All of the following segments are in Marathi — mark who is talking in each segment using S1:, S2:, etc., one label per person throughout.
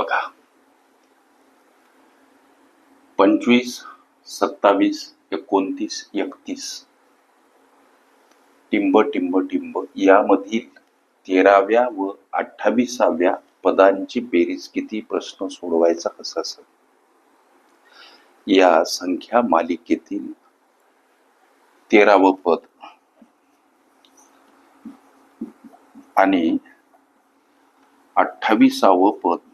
S1: बघा. पंचवीस सत्तावीस एकोणतीस एकतीस. टिंब टिंब टिंब. यामधील तेराव्या व अठ्ठावीसाव्या पदांची बेरीज किती? प्रश्न सोडवायचा कसा असेल? या संख्या मालिकेतील तेरावं पद. आणि अठ्ठावीसावं पद.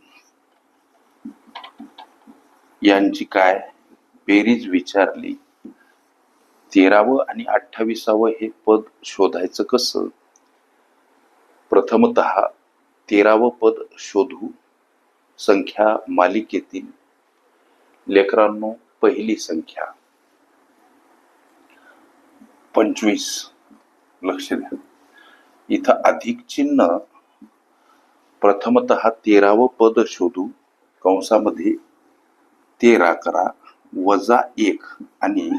S1: यांची काय बेरीज विचारली? तेरावं आणि अठ्ठावीसावं हे पद शोधायचं कसं? प्रथमत तेरावं पद शोधू संख्या मालिकेतील लेकरांनो पहिली संख्या. पंचवीस. लक्ष द्या. इथं अधिक चिन्ह. प्रथमत तेरावं पद शोधू. कंसामध्ये तेरा करा वजा एक. आणि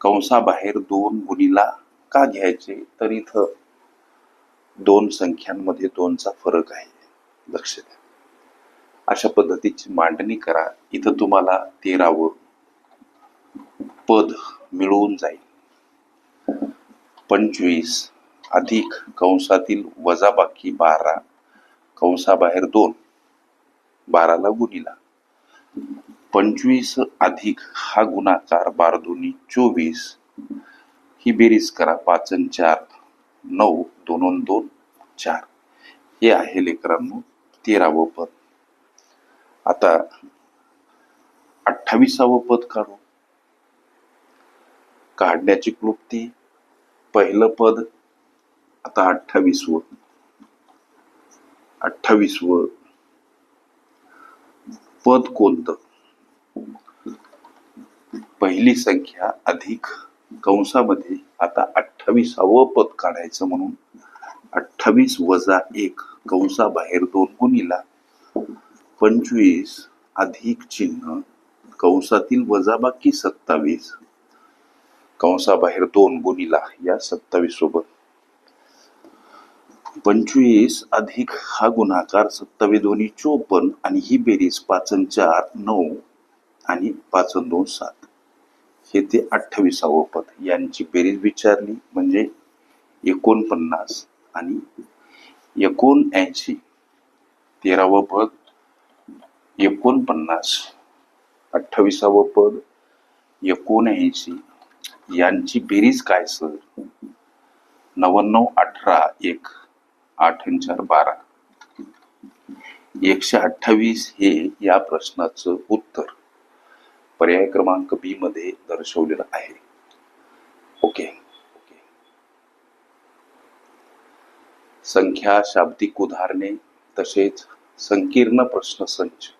S1: कंसाबाहेर दोन गुणीला का घ्यायचे? तर इथं दोन संख्यांमध्ये दोनचा फरक आहे. लक्ष द्या. अशा पद्धतीची मांडणी करा. इथं तुम्हाला तेरावं पद मिळवून जाईल. पंचवीस अधिक कंसातील वजाबाकी बारा. कंसाबाहेर दोन. बाराला गुणीला. पंचवीस अधिक हा गुणाकार बार दोन्ही चोवीस. ही बेरीज करा पाच चार नऊ दोन दोन चार. हे आहे लेकरांनो तेरावं पद. आता अठ्ठावीसावं पद काढू. काढण्याची क्लुप्ती. पहिलं पद आता अठ्ठावीसवं. अठ्ठावीसवं पद कोणतं? पहिली संख्या अधिक कंसामध्ये आता अठ्ठावीसावं पद काढायचं म्हणून अठ्ठावीस वजा एक कंसाबाहेर दोन गुणीला पंचवीस अधिक चिन्ह कंसातील वजाबाकी सत्तावीस कंसाबाहेर दोन गुणीला या सत्तावीस सोबत पंचवीस अधिक हा गुणाकार सत्तावीस दोन्ही चोपन्न आणि ही बेरीज पाचन चार नऊ आणि पाच दोन सात. हे ते अठ्ठावीसावं पद. यांची बेरीज विचारली म्हणजे एकोणपन्नास आणि एकोणऐंशी. तेरावं पद एकोणपन्नास अठ्ठावीसावं पद एकोणऐंशी. यांची बेरीज काय सर? नव्याण्णव अठरा एक. आठ आणि चार बारा. एकशे अठ्ठावीस हे या प्रश्नाचं उत्तर पर्याय क्रमांक बी मध्ये दर्शवलेलं आहे. ओके ओके संख्या शाब्दिक उदाहरणे तसेच संकीर्ण प्रश्न संच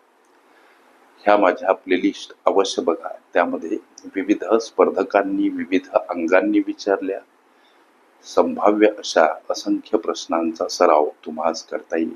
S1: ह्या माझ्या प्लेलिस्ट अवश्य बघा. त्यामध्ये विविध स्पर्धकांनी विविध अंगांनी विचारल्या. संभाव्य अशा असंख्य प्रश्नांचा सराव तुम्हाला करता येईल.